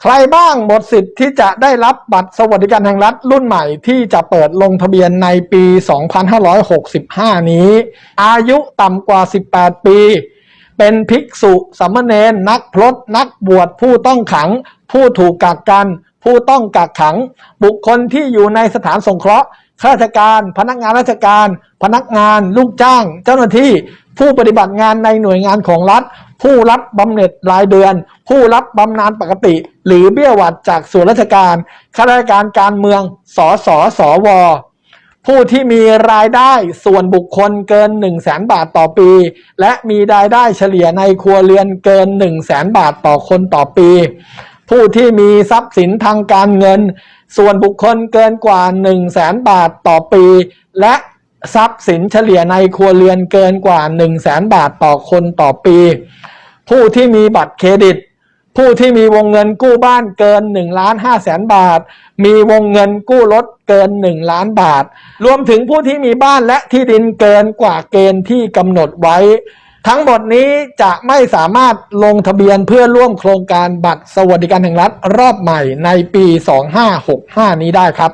ใครบ้างหมดสิทธิ์ที่จะได้รับบัตรสวัสดิการแห่งรัฐรุ่นใหม่ที่จะเปิดลงทะเบียนในปี 2565 นี้ อายุต่ำกว่า 18 ปี เป็นภิกษุสามเณรนักพรตนักบวชผู้ต้องขัง ผู้ถูกกักกัน ผู้ต้องกักขัง บุคคลที่อยู่ในสถานสงเคราะห์ข้าราชการ พนักงานราชการ พนักงาน ลูกจ้าง เจ้าหน้าที่ ผู้ปฏิบัติงานในหน่วยงานของรัฐ ผู้รับบำเหน็จรายเดือน ผู้รับบำนาญปกติ หรือเบี้ยหวัดจากส่วนราชการข้าราชการการเมืองสสสว ผู้ที่มีรายได้ส่วนบุคคลเกิน 1 0 0 0 0แบาทต่อปี และมีรายได้เฉลี่ยในครัวเรือนเกิน 1 0 0 0 0แบาทต่อคนต่อปี ผู้ที่มีทรัพย์สินทางการเงิน ส่วนบุคคลเกินกว่า 1 0 0 0 0แบาทต่อปี และ ทรัพย์สินเฉลี่ยในครัวเรือนเกินกว่า 1 0 0 0 0แบาทต่อคนต่อปี ผู้ที่มีบัตรเครดิต ผู้ที่มีวงเงินกู้บ้านเกิน1ล้าน5แสนบาท มีวงเงินกู้รถเกิน 1 ล้านบาท รวมถึงผู้ที่มีบ้านและที่ดินเกินกว่าเกณฑ์ที่กำหนดไว้ ทั้งหมดนี้จะไม่สามารถลงทะเบียนเพื่อร่วมโครงการบัตรสวัสดิการแห่งรัฐรอบใหม่ในปี 2565 นี้ได้ครับ